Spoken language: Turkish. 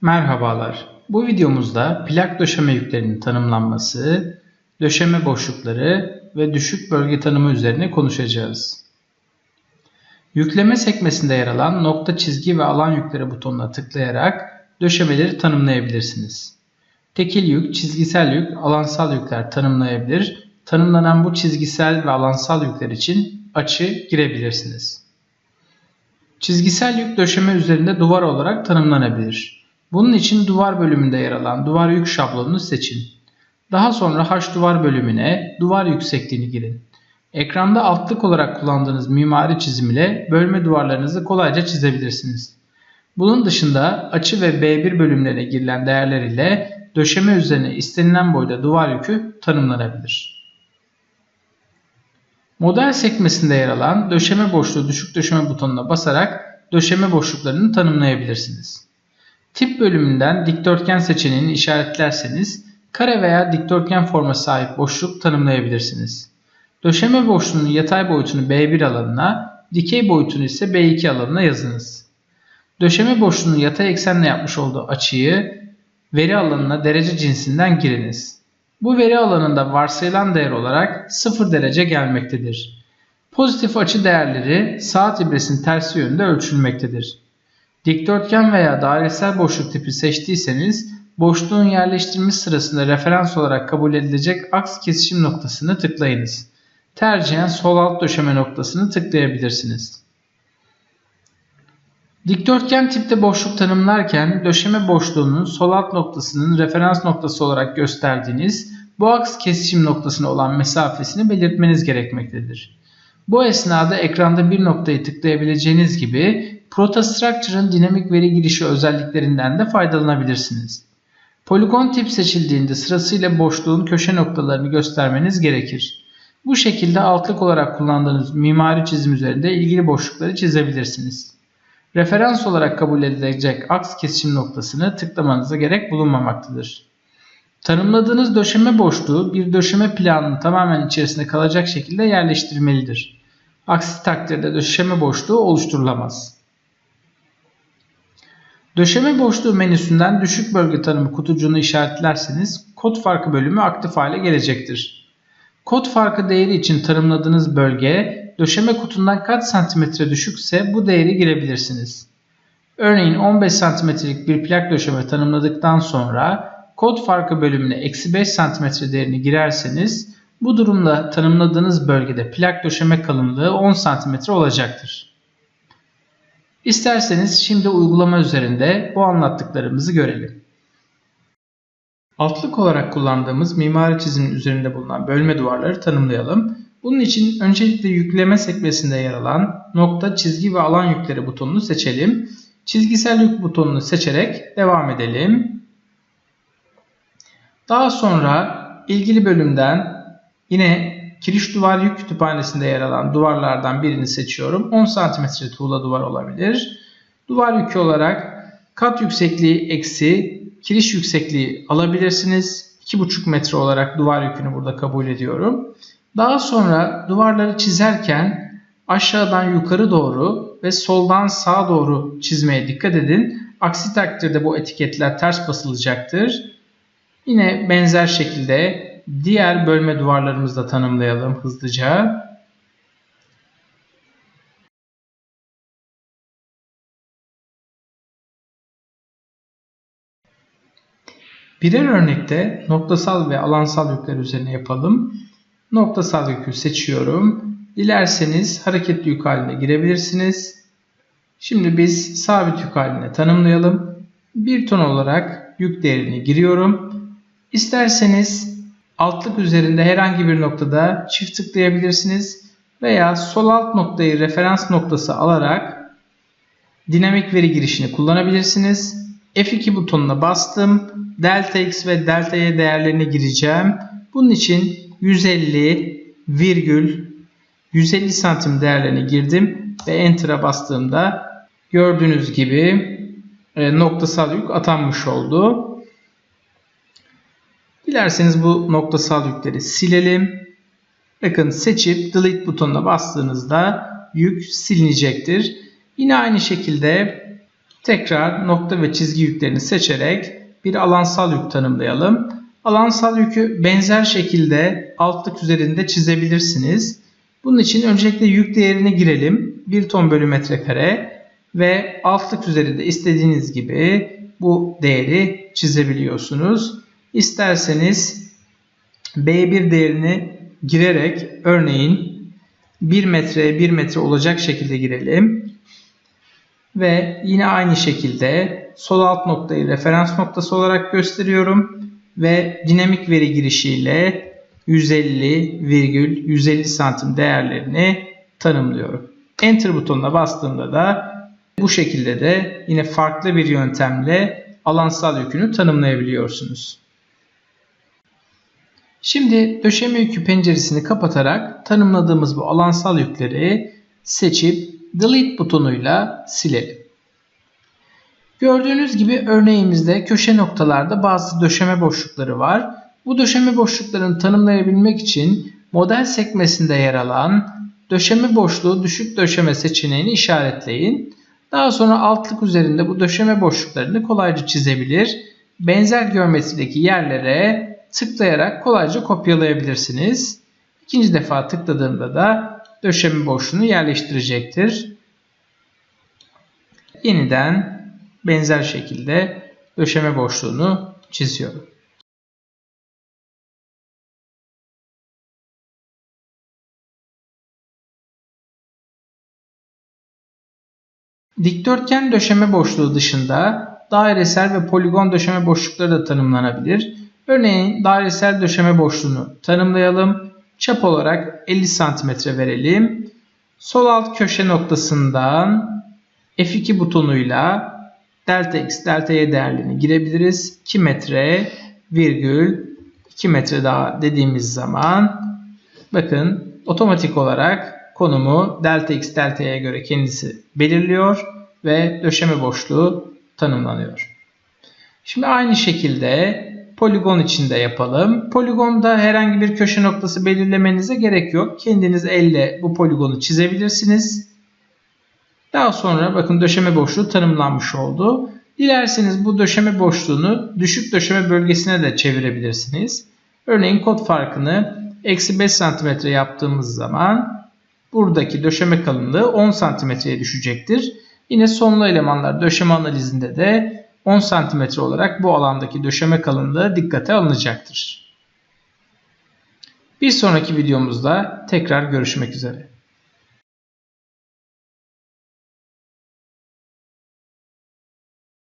Merhabalar. Bu videomuzda plak döşeme yüklerinin tanımlanması, döşeme boşlukları ve düşük bölge tanımı üzerine konuşacağız. Yükleme sekmesinde yer alan nokta çizgi ve alan yükleri butonuna tıklayarak döşemeleri tanımlayabilirsiniz. Tekil yük, çizgisel yük, alansal yükler tanımlayabilir. Tanımlanan bu çizgisel ve alansal yükler için açı girebilirsiniz. Çizgisel yük döşeme üzerinde duvar olarak tanımlanabilir. Bunun için duvar bölümünde yer alan duvar yük şablonunu seçin. Daha sonra H duvar bölümüne duvar yüksekliğini girin. Ekranda altlık olarak kullandığınız mimari çizim ile bölme duvarlarınızı kolayca çizebilirsiniz. Bunun dışında açı ve B1 bölümlerine girilen değerler ile döşeme üzerine istenilen boyda duvar yükü tanımlanabilir. Model sekmesinde yer alan döşeme boşluğu düşük döşeme butonuna basarak döşeme boşluklarını tanımlayabilirsiniz. Tip bölümünden dikdörtgen seçeneğini işaretlerseniz kare veya dikdörtgen forma sahip boşluk tanımlayabilirsiniz. Döşeme boşluğunun yatay boyutunu B1 alanına, dikey boyutunu ise B2 alanına yazınız. Döşeme boşluğunun yatay eksenle yapmış olduğu açıyı veri alanına derece cinsinden giriniz. Bu veri alanında varsayılan değer olarak 0 derece gelmektedir. Pozitif açı değerleri saat ibresinin tersi yönünde ölçülmektedir. Dikdörtgen veya dairesel boşluk tipi seçtiyseniz boşluğun yerleştirilmiş sırasında referans olarak kabul edilecek aks kesişim noktasını tıklayınız. Tercihen sol alt döşeme noktasını tıklayabilirsiniz. Dikdörtgen tipte boşluk tanımlarken döşeme boşluğunun sol alt noktasının referans noktası olarak gösterdiğiniz bu aks kesişim noktasına olan mesafesini belirtmeniz gerekmektedir. Bu esnada ekranda bir noktayı tıklayabileceğiniz gibi ProtaStructure'ın dinamik veri girişi özelliklerinden de faydalanabilirsiniz. Poligon tip seçildiğinde sırasıyla boşluğun köşe noktalarını göstermeniz gerekir. Bu şekilde altlık olarak kullandığınız mimari çizim üzerinde ilgili boşlukları çizebilirsiniz. Referans olarak kabul edilecek aks kesişim noktasını tıklamanıza gerek bulunmamaktadır. Tanımladığınız döşeme boşluğu bir döşeme planının tamamen içerisinde kalacak şekilde yerleştirilmelidir. Aksi takdirde döşeme boşluğu oluşturulamaz. Döşeme boşluğu menüsünden düşük bölge tanımı kutucuğunu işaretlerseniz kod farkı bölümü aktif hale gelecektir. Kod farkı değeri için tanımladığınız bölge döşeme kutundan kaç santimetre düşükse bu değeri girebilirsiniz. Örneğin 15 santimetrelik bir plak döşeme tanımladıktan sonra kod farkı bölümüne eksi 5 santimetre değerini girerseniz bu durumda tanımladığınız bölgede plak döşeme kalınlığı 10 santimetre olacaktır. İsterseniz şimdi uygulama üzerinde bu anlattıklarımızı görelim. Altlık olarak kullandığımız mimari çizimin üzerinde bulunan bölme duvarları tanımlayalım. Bunun için öncelikle yükleme sekmesinde yer alan nokta, çizgi ve alan yükleri butonunu seçelim. Çizgisel yük butonunu seçerek devam edelim. Daha sonra ilgili bölümden yine kiriş duvar yük kütüphanesinde yer alan duvarlardan birini seçiyorum. 10 cm tuğla duvar olabilir. Duvar yükü olarak kat yüksekliği eksi kiriş yüksekliği alabilirsiniz. 2,5 metre olarak duvar yükünü burada kabul ediyorum. Daha sonra duvarları çizerken aşağıdan yukarı doğru ve soldan sağa doğru çizmeye dikkat edin. Aksi takdirde bu etiketler ters basılacaktır. Yine benzer şekilde diğer bölme duvarlarımızı da tanımlayalım hızlıca. Birer örnekte noktasal ve alansal yükler üzerine yapalım. Noktasal yükü seçiyorum. Dilerseniz hareketli yük haline girebilirsiniz. Şimdi biz sabit yük haline tanımlayalım. Bir ton olarak yük değerini giriyorum. İsterseniz altlık üzerinde herhangi bir noktada çift tıklayabilirsiniz veya sol alt noktayı referans noktası alarak dinamik veri girişini kullanabilirsiniz. F2 butonuna bastım. Delta X ve Delta Y değerlerini gireceğim. Bunun için 150 virgül 150 santim değerlerini girdim ve Enter'a bastığımda gördüğünüz gibi e, noktasal yük atanmış oldu. Dilerseniz bu noktasal yükleri silelim. Bakın seçip delete butonuna bastığınızda yük silinecektir. Yine aynı şekilde tekrar nokta ve çizgi yüklerini seçerek bir alansal yük tanımlayalım. Alansal yükü benzer şekilde altlık üzerinde çizebilirsiniz. Bunun için öncelikle yük değerini girelim. 1 ton bölü metrekare ve altlık üzerinde istediğiniz gibi bu değeri çizebiliyorsunuz. İsterseniz B1 değerini girerek örneğin 1 metreye 1 metre olacak şekilde girelim. Ve yine aynı şekilde sol alt noktayı referans noktası olarak gösteriyorum. Ve dinamik veri girişiyle 150,150 santim değerlerini tanımlıyorum. Enter butonuna bastığımda da bu şekilde de yine farklı bir yöntemle alansal yükünü tanımlayabiliyorsunuz. Şimdi döşeme yükü penceresini kapatarak tanımladığımız bu alansal yükleri seçip delete butonuyla silelim. Gördüğünüz gibi örneğimizde köşe noktalarda bazı döşeme boşlukları var. Bu döşeme boşluklarını tanımlayabilmek için model sekmesinde yer alan döşeme boşluğu düşük döşeme seçeneğini işaretleyin. Daha sonra altlık üzerinde bu döşeme boşluklarını kolayca çizebilir. Benzer geometrideki yerlere tıklayarak kolayca kopyalayabilirsiniz. İkinci defa tıkladığımda da döşeme boşluğunu yerleştirecektir. Yeniden benzer şekilde döşeme boşluğunu çiziyorum. Dikdörtgen döşeme boşluğu dışında dairesel ve poligon döşeme boşlukları da tanımlanabilir. Örneğin dairesel döşeme boşluğunu tanımlayalım. Çap olarak 50 cm verelim. Sol alt köşe noktasından F2 butonuyla delta x, delta y değerlerini girebiliriz. 2 metre virgül 2 metre daha dediğimiz zaman bakın otomatik olarak konumu delta x delta y'ye göre kendisi belirliyor ve döşeme boşluğu tanımlanıyor. Şimdi aynı şekilde poligon içinde yapalım. Poligonda herhangi bir köşe noktası belirlemenize gerek yok. Kendiniz elle bu poligonu çizebilirsiniz. Daha sonra bakın döşeme boşluğu tanımlanmış oldu. Dilerseniz bu döşeme boşluğunu düşük döşeme bölgesine de çevirebilirsiniz. Örneğin kod farkını eksi 5 cm yaptığımız zaman buradaki döşeme kalınlığı 10 santimetreye düşecektir. Yine sonlu elemanlar döşeme analizinde de 10 santimetre olarak bu alandaki döşeme kalınlığı dikkate alınacaktır. Bir sonraki videomuzda tekrar görüşmek üzere.